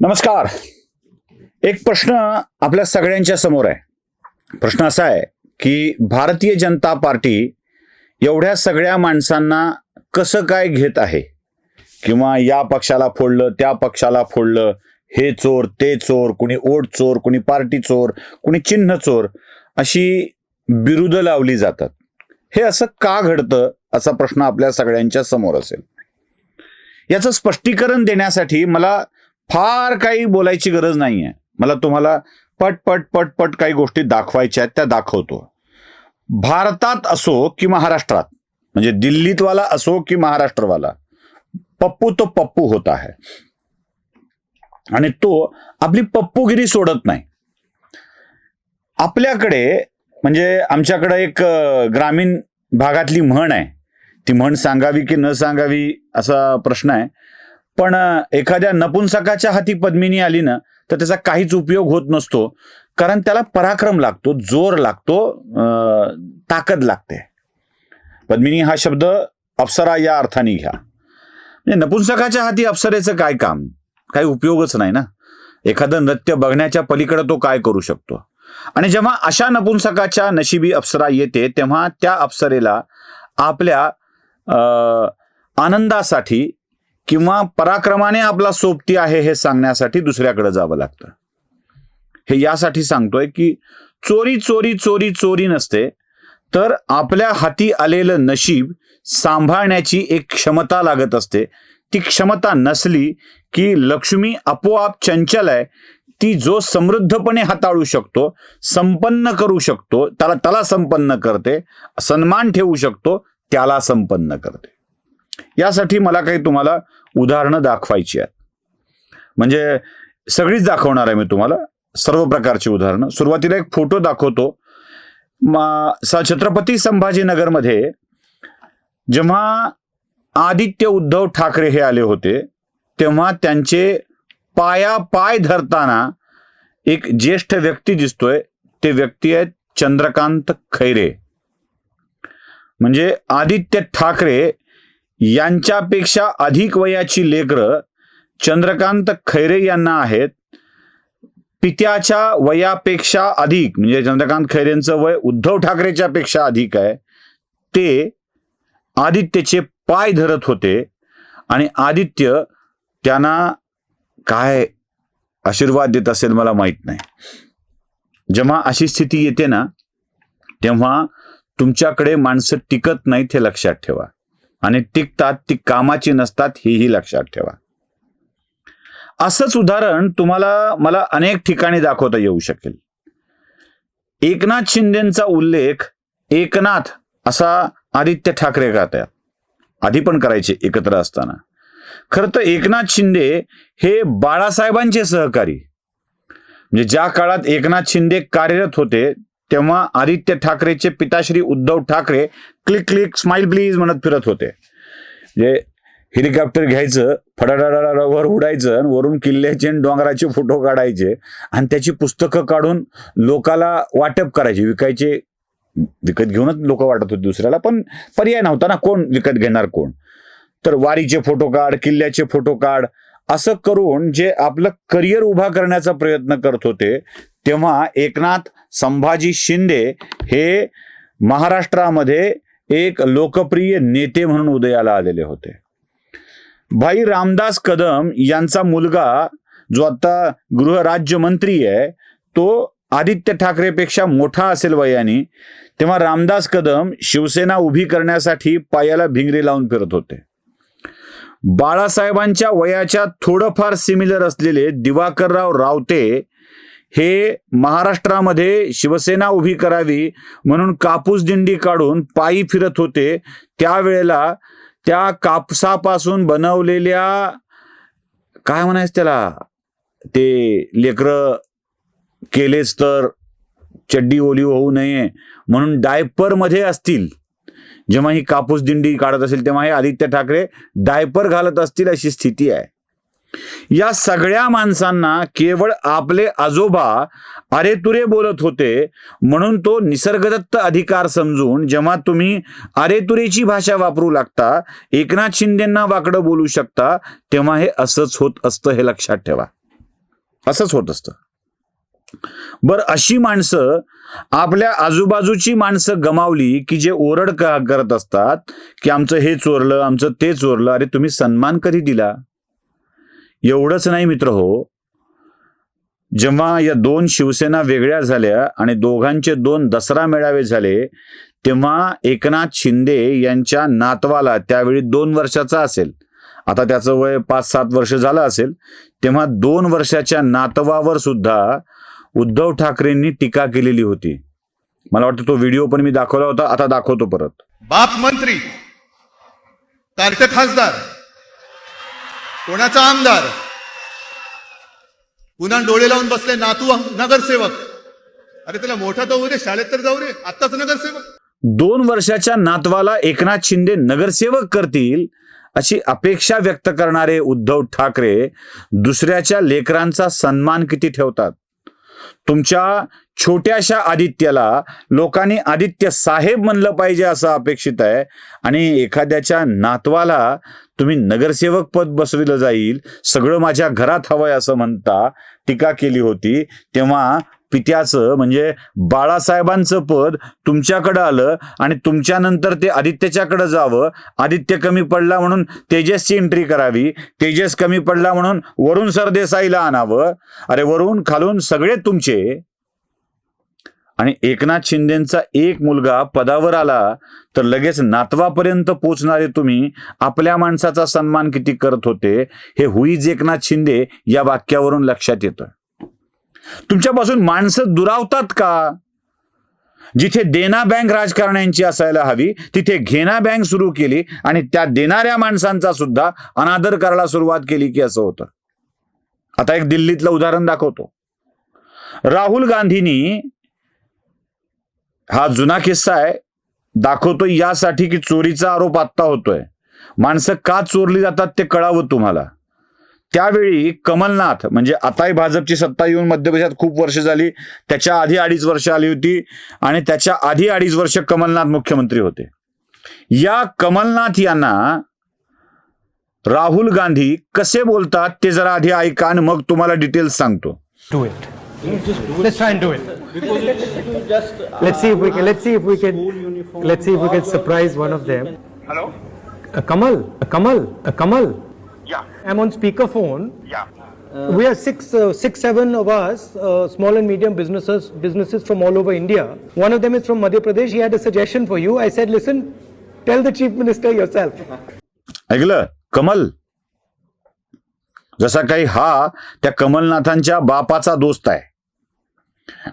नमस्कार. एक प्रश्न आपल्या सगळ्यांच्या समोर आहे. प्रश्न असा आहे की भारतीय जनता पार्टी एवढ्या सगळ्या माणसांना कसं काय घेत आहे? किंवा या पक्षाला फोडलं त्या पक्षाला फोडलं हे चोर ते चोर कुणी ओट चोर कुणी पार्टी चोर कुणी चिन्ह चोर अशी बिरुदं लावली जातात. हे असं का घडतं? असा प्रश्न आपल्या सगळ्यांच्या समोर असेल. याचं स्पष्टीकरण देण्यासाठी मला फार काही बोलायची गरज नाही आहे मला तुम्हाला पट पट पट पट काही गोष्टी दाखवायच्या आहेत त्या दाखवतो. भारतात असो की महाराष्ट्रात म्हणजे दिल्लीतवाला असो की महाराष्ट्रवाला पप्पू तो पप्पू होता आहे. आणि तो आपली पप्पूगिरी सोडत नाही. आपल्याकडे म्हणजे आमच्याकडे एक ग्रामीण भागातली म्हण आहे. ती म्हण सांगावी की न सांगावी असा प्रश्न आहे. पण एखाद्या नपुंसकाच्या हाती पद्मिनी आली ना तर त्याचा काहीच उपयोग होत नसतो. कारण त्याला पराक्रम लागतो जोर लागतो ताकद लागते. पद्मिनी हा शब्द अप्सरा या अर्थाने घ्या. म्हणजे नपुंसकाच्या हाती अप्सरेचं काय काम? काही उपयोगच नाही ना. एखादं नृत्य बघण्याच्या पलीकडे तो काय करू शकतो? आणि जेव्हा अशा नपुंसकाच्या नशिबी अप्सरा येते तेव्हा त्या अप्सरेला आपल्या आनंदासाठी किंवा पराक्रमाने आपला सोबती आहे हे सांगण्यासाठी दुसऱ्याकडे जावं लागतं. हे यासाठी सांगतोय की चोरी चोरी चोरी चोरी नसते तर आपल्या हाती आलेलं नशीब सांभाळण्याची एक क्षमता लागत असते. ती क्षमता नसली की लक्ष्मी आपोआप चंचल आहे. ती जो समृद्धपणे हाताळू शकतो संपन्न करू शकतो त्याला त्याला संपन्न करते सन्मान ठेवू शकतो त्याला संपन्न करते. यासाठी मला काही तुम्हाला उदाहरणं दाखवायची आहेत. म्हणजे सगळीच दाखवणार आहे मी तुम्हाला सर्व प्रकारची उदाहरणं. सुरुवातीला एक फोटो दाखवतो. छत्रपती संभाजीनगरमध्ये जेव्हा आदित्य उद्धव ठाकरे हे आले होते तेव्हा त्यांचे पाया पाय धरताना एक ज्येष्ठ व्यक्ती दिसतोय ते व्यक्ती आहेत चंद्रकांत खैरे. म्हणजे आदित्य ठाकरे यांच्यापेक्षा अधिक वयाची लेकरं चंद्रकांत खैरे यांना आहेत. पित्याच्या वयापेक्षा अधिक म्हणजे चंद्रकांत खैरेंचं वय उद्धव ठाकरेच्या पेक्षा अधिक आहे. ते आदित्यचे पाय धरत होते आणि आदित्य त्यांना काय आशीर्वाद देत असेल मला माहीत नाही. जेव्हा अशी स्थिती येते ना तेव्हा तुमच्याकडे माणसं टिकत नाहीत हे लक्षात ठेवा. आणि टिकतात ती कामाची नसतात हेही लक्षात ठेवा. असंच उदाहरण तुम्हाला मला अनेक ठिकाणी दाखवता येऊ शकेल. एकनाथ शिंदेचा उल्लेख एकनाथ असा आदित्य ठाकरे करतात. आधी पण करायचे एकत्र असताना. खरं तर एकनाथ शिंदे हे बाळासाहेबांचे सहकारी. म्हणजे ज्या काळात एकनाथ शिंदे कार्यरत होते तेव्हा आदित्य ठाकरेचे पिताश्री Uddhav Thackeray click click smile please म्हणत फिरत होते. जे हेलिकॉप्टर घ्यायचं फडाडाडावर उडायचं आणि वरून किल्ल्याचे आणि डोंगराचे फोटो काढायचे आणि त्याची पुस्तकं काढून लोकाला वाटप करायचे. विकायचे विकत घेऊनच लोक वाटत होते दुसऱ्याला पण पर्याय नव्हता ना कोण विकत घेणार कोण. तर वारीचे फोटो काढ किल्ल्याचे फोटो काढ असं करून जे आपलं करिअर उभा करण्याचा प्रयत्न करत होते तेव्हा एकनाथ संभाजी शिंदे हे महाराष्ट्रामध्ये एक लोकप्रिय नेते म्हणून उदयाला आलेले होते. भाई रामदास कदम यांचा मुलगा जो आता गृहराज्यमंत्री आहे तो आदित्य ठाकरेपेक्षा मोठा असेल वयाने तेव्हा रामदास कदम शिवसेना उभी करण्यासाठी पायाला भिंगरी लावून फिरत होते. बाळासाहेबांच्या वयाच्या थोडंफार सिमिलर असलेले दिवाकरराव रावते हे महाराष्ट्रामध्ये शिवसेना उभी करावी म्हणून कापूस दिंडी काढून पायी फिरत होते. त्यावेळेला त्या कापसापासून बनवलेल्या काय म्हणायचं त्याला? ते लेकरं केलेच तर चड्डी ओली होऊ नये म्हणून डायपरमध्ये असतील. जेव्हा ही कापूस दिंडी काढत असेल तेव्हा हे आदित्य ठाकरे डायपर घालत असतील अशी स्थिती आहे. या सगळ्या माणसांना केवळ आपले आजोबा अरेतुरे बोलत होते म्हणून तो निसर्गदत्त अधिकार समजून जेव्हा तुम्ही अरेतुरेची भाषा वापरू लागता एकनाथ शिंदेंना वाकडं बोलू शकता तेव्हा हे असंच होत असतं हे लक्षात ठेवा. असंच होत असतं. बर अशी माणसं आपल्या आजूबाजूची माणसं गमावली की जे ओरड करत असतात की आमचं हे चोरलं आमचं ते चोरलं अरे तुम्ही सन्मान कधी दिला? एवढंच नाही मित्र हो. जेव्हा या दोन शिवसेना वेगळ्या झाल्या आणि दोघांचे दोन दसरा मेळावे झाले तेव्हा एकनाथ शिंदे यांच्या नातवाला त्यावेळी दोन वर्षाचा असेल. आता त्याचं वय पाच सात वर्ष झालं असेल. तेव्हा दोन वर्षाच्या नातवावर सुद्धा उद्धव ठाकरेंनी टीका केलेली होती. मला वाटतं तो व्हिडिओ पण मी दाखवला होता आता दाखवतो परत. बाप मंत्री खासदार कोणाचा आमदार? पुन्हा डोळे लावून बसले नातू नगरसेवक. अरे त्याला मोठा तर होऊ दे शाळेत तर जाऊ रे आत्ताच नगरसेवक. दोन वर्षाच्या नातवाला एकनाथ शिंदे नगरसेवक करतील अशी अपेक्षा व्यक्त करणारे उद्धव ठाकरे दुसऱ्याच्या लेकरांचा सन्मान किती ठेवतात? तुमच्या छोट्याशा आदित्याला लोकांनी आदित्य साहेब म्हणलं पाहिजे असं अपेक्षित आहे. आणि एखाद्याच्या नातवाला तुम्ही नगरसेवक पद बसविलं जाईल सगळं माझ्या घरात हवंय असं म्हणता टीका केली होती तेव्हा पित्याचं म्हणजे बाळासाहेबांचं पद तुमच्याकडं आलं आणि तुमच्यानंतर ते आदित्यच्याकडं जावं. आदित्य कमी पडला म्हणून तेजसची एंट्री करावी. तेजस कमी पडला म्हणून वरुण सरदेसाईला आणावं. अरे वरून खालून सगळे तुमचे. आणि एकनाथ शिंदेचा एक मुलगा पदावर आला तर लगेच नातवापर्यंत पोचणारे तुम्ही आपल्या माणसाचा सन्मान किती करत होते हे हुईज एकनाथ शिंदे या वाक्यावरून लक्षात येतं. तुमच्यापासून माणसं दुरावतात का? जिथे देना बँक राजकारण्यांची असायला हवी तिथे घेना बँक सुरू केली आणि त्या देणाऱ्या माणसांचा सुद्धा अनादर करायला सुरुवात केली की असं होतं. आता एक दिल्लीतलं उदाहरण दाखवतो. राहुल गांधींनी हा जुना किस्सा आहे. दाखवतो यासाठी की चोरीचा आरोप आत्ता होतोय. माणसं का चोरली जातात ते कळावं तुम्हाला. त्यावेळी कमलनाथ म्हणजे आताही भाजपची सत्ता येऊन मध्य प्रदेशात खूप वर्ष झाली त्याच्या आधी अडीच वर्ष आली होती आणि त्याच्या आधी अडीच वर्ष कमलनाथ मुख्यमंत्री होते या कमलनाथ यांना राहुल गांधी कसे बोलतात ते जरा आधी ऐका आणि मग तुम्हाला डिटेल्स सांगतो do it. Let's try and do it. Let's see if we can. Let's see if we can. Let's see if we can surprise one of them. Hello? Kamal, Kamal, uh, Kamal. Yeah, I'm on speakerphone. yeah. we are six, uh, six, seven of us, uh, small and medium businesses, businesses from all over India. One of them is from Madhya Pradesh. He had a suggestion for you. I said, listen, tell the chief minister yourself. ऐकलं कमल जसा काही हा त्या कमलनाथांच्या बापाचा दोस्त आहे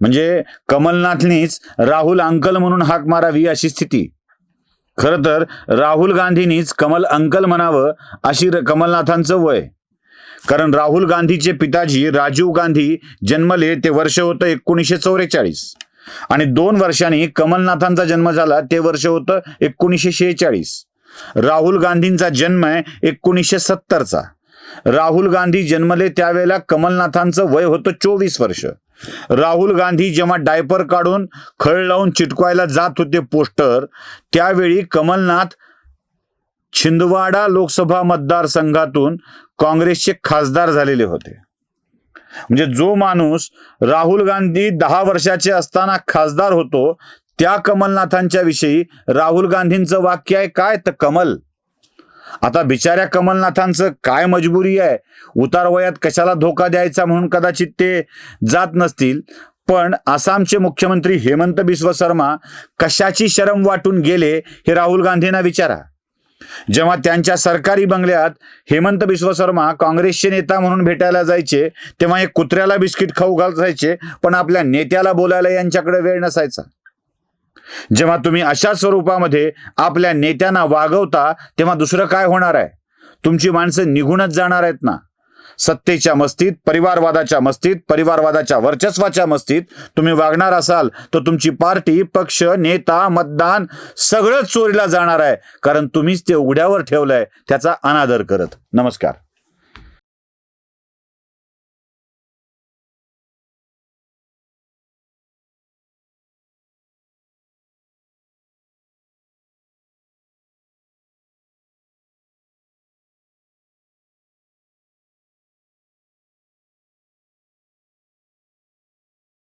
म्हणजे कमलनाथनीच Rahul uncle म्हणून हाक मारावी अशी स्थिती खर तर राहुल गांधींनीच कमल अंकल म्हणावं अशी कमलनाथांचं वय. कारण राहुल गांधीचे पिताजी राजीव गांधी जन्मले ते वर्ष होतं एकोणीसशे चौवेचाळीस. आणि दोन वर्षांनी कमलनाथांचा जन्म झाला ते वर्ष होतं एकोणीसशे शेहेचाळीस. राहुल गांधींचा जन्म आहे एकोणीसशे सत्तरचा. राहुल गांधी जन्मले त्यावेळेला कमलनाथांचं वय होतं चोवीस वर्ष. राहुल गांधी जेव्हा डायपर काढून खळ लावून चिटकवायला जात होते पोस्टर त्यावेळी कमलनाथ छिंदवाडा लोकसभा मतदारसंघातून काँग्रेसचे खासदार झालेले होते. म्हणजे जो माणूस राहुल गांधी दहा वर्षाचे असताना खासदार होतो त्या कमलनाथांच्या विषयी राहुल गांधींचं वाक्य आहे काय तर कमल आता बिचाऱ्या कमलनाथांचं काय मजबुरी आहे? उतार वयात कशाला धोका द्यायचा म्हणून कदाचित ते जात नसतील. पण आसामचे मुख्यमंत्री हेमंत बिस्व शर्मा कशाची शरम वाटून गेले हे राहुल गांधींना विचारा. जेव्हा त्यांच्या सरकारी बंगल्यात हेमंत बिस्व शर्मा काँग्रेसचे नेता म्हणून भेटायला जायचे तेव्हा हे कुत्र्याला बिस्किट खाऊ घालायचे पण आपल्या नेत्याला बोलायला यांच्याकडे वेळ नसायचा. जेव्हा तुम्ही अशा स्वरूपामध्ये आपल्या नेत्यांना वागवता तेव्हा दुसरं काय होणार आहे? तुमची माणसं निघूनच जाणार आहेत ना. सत्तेच्या मस्तीत परिवारवादाच्या मस्तीत परिवारवादाच्या वर्चस्वाच्या मस्तीत तुम्ही वागणार असाल तर तुमची पार्टी पक्ष नेता मतदान सगळंच चोरीला जाणार आहे. कारण तुम्हीच ते उघड्यावर ठेवलंय त्याचा अनादर करत. नमस्कार.